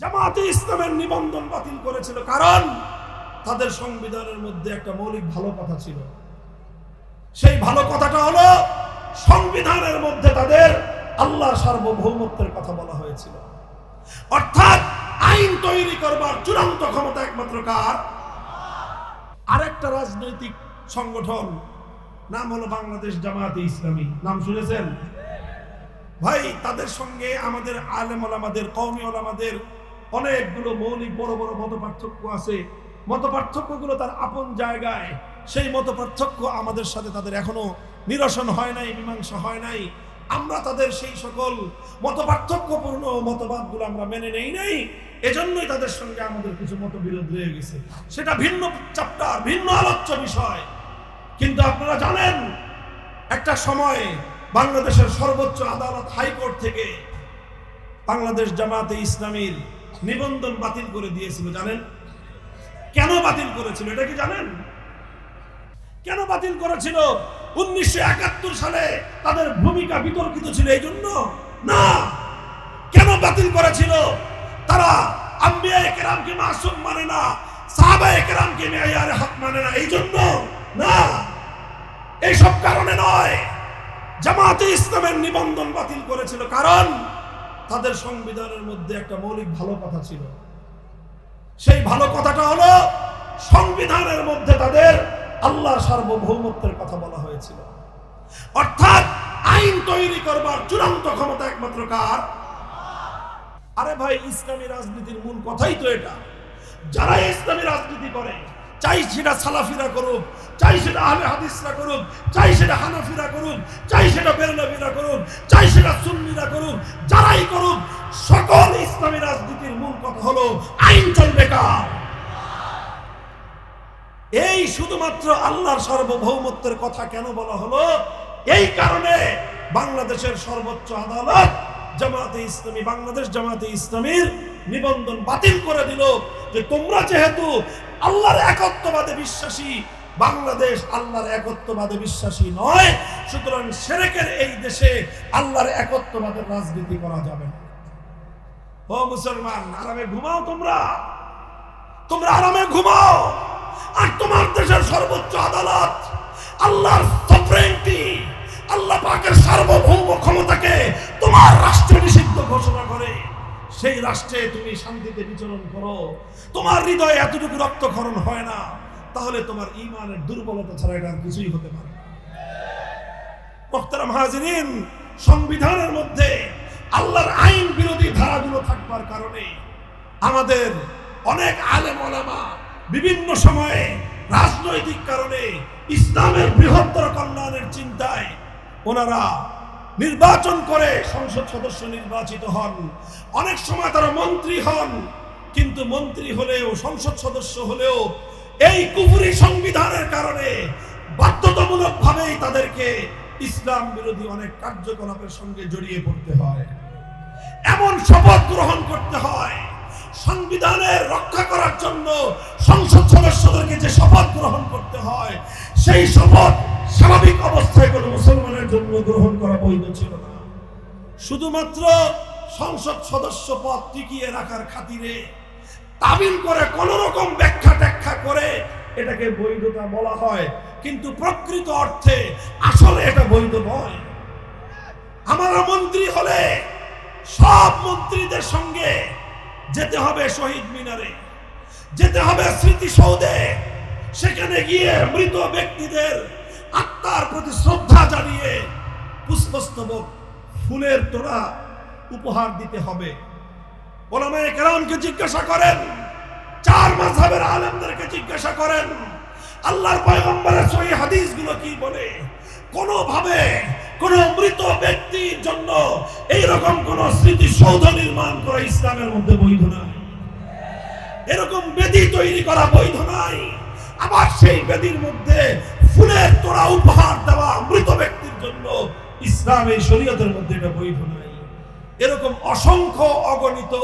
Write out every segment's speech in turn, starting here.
জামাতে ইসলামের নিবন্ধন বাতিল করেছিল। কারণ তাদের সংবিধানের মধ্যে একটা মৌলিক ভালো কথা ছিল। সেই ভালো কথাটা হলো, সংবিধানের মধ্যে তাদের আল্লাহ সার্বভৌমত্বের কথা বলা হয়েছিল। অর্থাৎ আইন তৈরি করবার চূড়ান্ত ক্ষমতা একমাত্র কার? আরেকটা রাজনৈতিক সংগঠন, নাম হলো বাংলাদেশ জামায়াতে ইসলামী। নাম শুনেছেন? ভাই, তাদের সঙ্গে আমাদের আলেম ওলামাদের কওমি ওলামাদের অনেকগুলো মৌলিক বড় বড় মত পার্থক্য আছে। মত তার আপন জায়গায়। সেই মত পার্থক্য আমাদের সাথে তাদের এখনও নিরসন হয় নাই, মীমাংসা হয় নাই। আমরা তাদের সেই সকল মত পার্থক্যপূর্ণ মতবাদগুলো আমরা মেনে নেই নাই। এজন্যই তাদের সঙ্গে আমাদের কিছু মতবিরোধ রয়ে গেছে। সেটা ভিন্ন চাপ্টার ভিন্ন আলোচ্য বিষয়। কিন্তু আপনারা জানেন, একটা সময়ে বাংলাদেশের সর্বোচ্চ আদালত হাইকোর্ট থেকে বাংলাদেশ জামাতে ইসলামীর নিবন্ধন বাতিল করে দিয়েছিল, জানেন? কেন বাতিল করেছিল, এটা কি জানেন? কেন বাতিল করেছিল? উনিশশো একাত্তর সালে তাদের ভূমিকা বিতর্কিত ছিল এই জন্য? না। কেন বাতিল করেছিল? তারা আম্বিয়া একরামকে মাসুম মানে না, সাহাবা একরামকে হক মানে না, এই জন্য? না। এইসব কারণে নয়। ইসলামের নিবন্ধন বাতিল করেছিল। কারণ তাদের সংবিধানের মধ্যে একটা মৌলিক ভালো কথা ছিল। সেই ভালো কথাটা হলো, সংবিধানের মধ্যে তাদের আল্লাহ সার্বভৌমত্বের কথা বলা হয়েছিল। অর্থাৎ আইন তৈরি করবার চূড়ান্ত ক্ষমতা একমাত্র কার? আরে ভাই, ইসলামী রাজনীতির মূল কথাই তো এটা। যারা ইসলামী রাজনীতি করে চাই সেটা সালাফিরা করুক, চাই সেটা আহলে হাদিসরা করুক, চাই সেটা হানাফিরা করুক, চাই সেটা বেরলভিরা করুক, চাই সেটা সুন্নিরা করুক, যারাই করুক, সকল ইসলামী রাজনীতির মূল কথা হলো আইন চলবে কার? এই শুধুমাত্র আল্লাহর সার্বভৌমত্বের কথা কেন বলা হলো? এই কারণে বাংলাদেশের সর্বোচ্চ আদালত জামাতে ইসলামী, বাংলাদেশ জামাতে ইসলামীর নিবন্ধন বাতিল করে দিল যে তোমরা যেহেতু আল্লাহর একত্ববাদে বিশ্বাসী, বাংলাদেশ আল্লাহর একত্ববাদে বিশ্বাসী নয়, সুতরাং সেরেকের এই দেশে আল্লাহর একত্ববাদের রাজনীতি করা যাবে ও মুসলমান, আরামে ঘুমাও তোমরা। তোমরা আরামে ঘুমাও। আর তোমার দেশের সর্বোচ্চ আদালত সেই রাষ্ট্রে তুমি শান্তিতে বিচরণ করো। তোমার হৃদয়ে এতটুকু রক্তক্ষরণ হয় না, তাহলে তোমার ইমানের দুর্বলতা ছাড়া এটা কিছুই হতে পারে না। মোহতারাম সংবিধানের মধ্যে আল্লাহর আইন বিরোধী ধারাগুলো থাকবার কারণে আমাদের অনেক আলেম ওলামা বিভিন্ন সময়ে রাজনৈতিক কারণে ইসলামের বৃহত্তর কল্যাণের চিন্তায় ওনারা নির্বাচন করে সংসদ সদস্য নির্বাচিত হন। অনেক সময় তারা মন্ত্রী হন, কিন্তু মন্ত্রী হলেও, সংসদ সদস্য হলেও এই কুফুরি সংবিধানের কারণে বাধ্যতামূলকভাবেই তাদেরকে ইসলাম বিরোধী অনেক কার্যকলাপের সঙ্গে জড়িয়ে পড়তে হয়। এমন শপথ গ্রহণ করতে হয় সংবিধানের রক্ষা করার জন্য সংসদ সদস্যদেরকে যে শপথ গ্রহণ করতে হয়, সেই শপথ স্বাভাবিক অবস্থায় কোনো মুসলমানের জন্য গ্রহণ করা বৈধ ছিল না। শুধুমাত্র সংসদ সদস্য পদ টিকিয়ে রাখার খাতিরে তাবিল করে কোন রকম ব্যাখ্যা ট্যাখ্যা করে এটাকে বৈধতা বলা হয়। কিন্তু প্রকৃত অর্থে আসলে এটা বৈধ নয়। আমার মন্ত্রী হলে সব মন্ত্রীদের সঙ্গে যেতে হবে শহীদ মিনারে। যেতে হবে স্মৃতিসৌধে। সেখানে গিয়ে মৃত ব্যক্তিদের আত্মার প্রতি শ্রদ্ধা জানিয়ে পুষ্পস্তবক ফুলের তোড়া উপহার দিতে হবে। কেরামকে জিজ্ঞাসা করেন, চার মাযহাবের আলেমদেরকে জিজ্ঞাসা করেন, আল্লাহর পয়গম্বরের সহি হাদিসগুলো কি বলে? কোনোভাবে কোন মৃত ব্যক্তির জন্য এই রকম কোন স্মৃতিসৌধ নির্মাণ করা ইসলামের মধ্যে বৈধ নাই। এরকম বেদি তৈরি করা বৈধ নাই। আবার সেই বেদির মধ্যে ফুলের তোড়া উপহার দেওয়া মৃত ব্যক্তির জন্য ইসলাম এই শরীয়তের মধ্যে এটা বৈধ নাই এরকম অসংখ্য অগণিত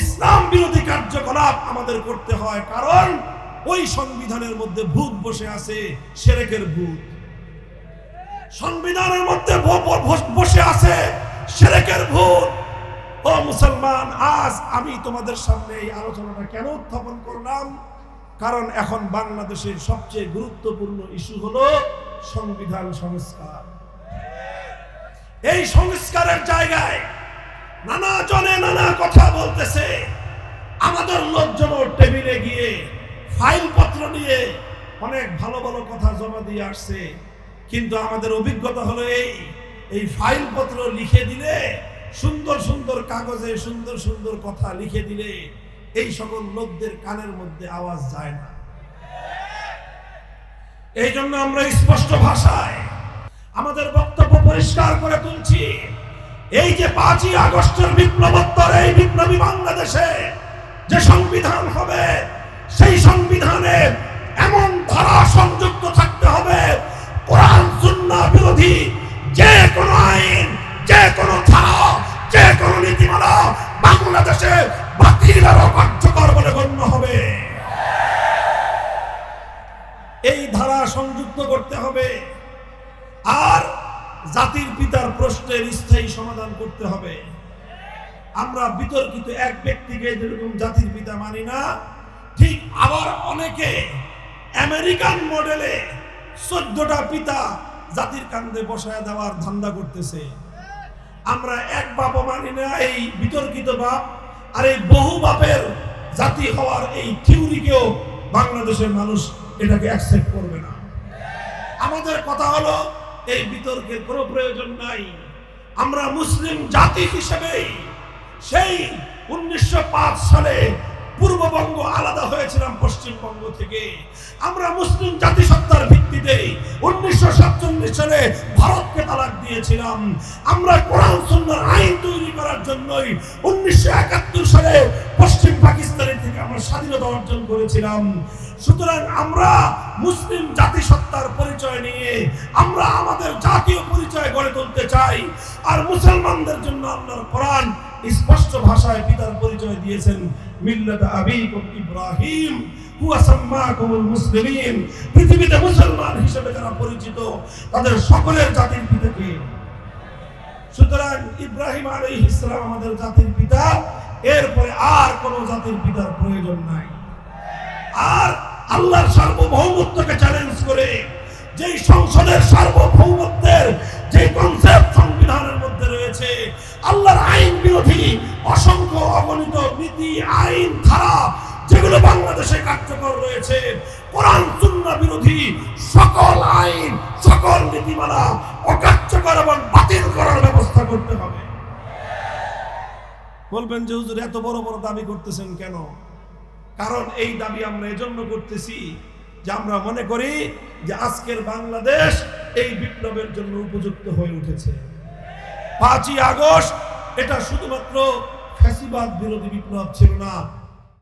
ইসলাম বিরোধী কার্যকলাপ আমাদের করতে হয়, কারণ ওই সংবিধানের মধ্যে ভূত বসে আছে, সেরেকের ভূত। সংবিধানের মধ্যে বসে আছে, সেরেকের ভূত। ও মুসলমান, আজ আমি তোমাদের সামনে এই আলোচনাটা কেন উত্থাপন করলাম? কারণ এখন বাংলাদেশের সবচেয়ে গুরুত্বপূর্ণ ইস্যু হলো সংবিধান সংস্কার। এই সংস্কারের জায়গায় নানা জনে নানা কথা বলতেছে। আমাদের লোকজন টেবিলে গিয়ে ফাইল পত্র নিয়ে অনেক ভালো ভালো কথা জমা দিয়ে আসছে। কিন্তু আমাদের অভিজ্ঞতা হলো এই এই ফাইল পত্র লিখে দিলে সুন্দর সুন্দর কাগজে সুন্দর সুন্দর কথা লিখে দিলে এই সকল লোকদের কানের মধ্যে আওয়াজ যায় না। এই জন্য আমরা স্পষ্ট ভাষায় আমাদের বক্তব্য পরিষ্কার করে তুলছি। এই যে পাঁচই আগস্টের বিপ্লবোত্তর, এই বিপ্লবী বাংলাদেশে যে সংবিধান হবে, সেই সংবিধানে এমন ধারা সংযুক্ত থাকতে হবে, কোরআন, সুন্নাহ বিরোধী যে কোনো আইন, যে কোনো ধারা সংযুক্ত করতে হবে। আর জাতির পিতার প্রশ্নের স্থায়ী সমাধান করতে হবে। আমরা বিতর্কিত এক ব্যক্তিকে যেরকম জাতির পিতা মানি না, ঠিক আবার অনেকে আমেরিকান মডেলে চোদ্দটা পিতা জাতির কান্দে বসায় দেওয়ার ধান্দা করতেছে। আমরা এক বাপ মানি না এই বিতর্কিত বাপ, আর এই বহু বাপের জাতি হওয়ার এই থিওরিকেও বাংলাদেশের মানুষ এটাকে অ্যাকসেপ্ট করবে না। আমাদের কথা হলো, এই বিতর্কের কোনো প্রয়োজন নাই। আমরা মুসলিম জাতি হিসেবেই সেই উনিশশো পাঁচ সালে পূর্ববঙ্গ আলাদা হয়েছিলাম পশ্চিমবঙ্গ থেকে। আমরা মুসলিম জাতিসত্তার ভিত্তিতে উনিশশো সাতচল্লিশ সালে ভারতকে তালাক দিয়েছিলাম। আমরা কোরআন সুন্নার আইন তৈরি করার জন্যই উনিশশো একাত্তর সালে আমরা স্বাধীনতা অর্জন করেছিলাম। সুতরাং আমরা মুসলিম জাতিসত্তার পরিচয় নিয়ে আমরা আমাদের জাতীয় পরিচয় গড়ে তুলতে চাই। আর মুসলমানদের জন্য আল্লাহর কোরআন স্পষ্ট ভাষায় পিতার পরিচয় দিয়েছেন। মিল্লাত আবিকুম ইব্রাহিম, হুয়া সাম্মাকুমুল মুসলিমিন। পৃথিবীতে মুসলমান হিসেবে যারা পরিচিত, তাদের সকলের জাতির পিতাকে সুতরাং ইব্রাহিম আলাইহিস ইসলাম আমাদের জাতির পিতা। এরপরে আর কোন জাতির পিতার প্রয়োজন নাই আর আল্লাহর সার্বভৌমত্বকে চ্যালেঞ্জ করে, যেই সংসদের সার্বভৌমত্বের যে কনসেপ্ট সংবিধানের মধ্যে রয়েছে, আল্লাহর আইন বিরোধী অসংখ্য অগণিত নীতি, আইন, ধারা, যেগুলো বাংলাদেশে কার্যকর রয়েছে, কোরআন, সুন্নাহ বিরোধী সকল আইন, সকল নীতিমালা অকার্যকর এবং বাতিল করার ব্যবস্থা করতে হবে। বলবেন যে হুজুর, এত বড় বড় দাবি করতেছেন কেন? কারণ এই দাবি আমরা এজন্য করতেছি যে আমরা মনে করি যে আজকের বাংলাদেশ এই বিপ্লবের জন্য উপযুক্ত হয়ে উঠেছে। পাঁচই আগস্ট, এটা শুধুমাত্র ফ্যাসিবাদ বিরোধী বিপ্লব ছিল না।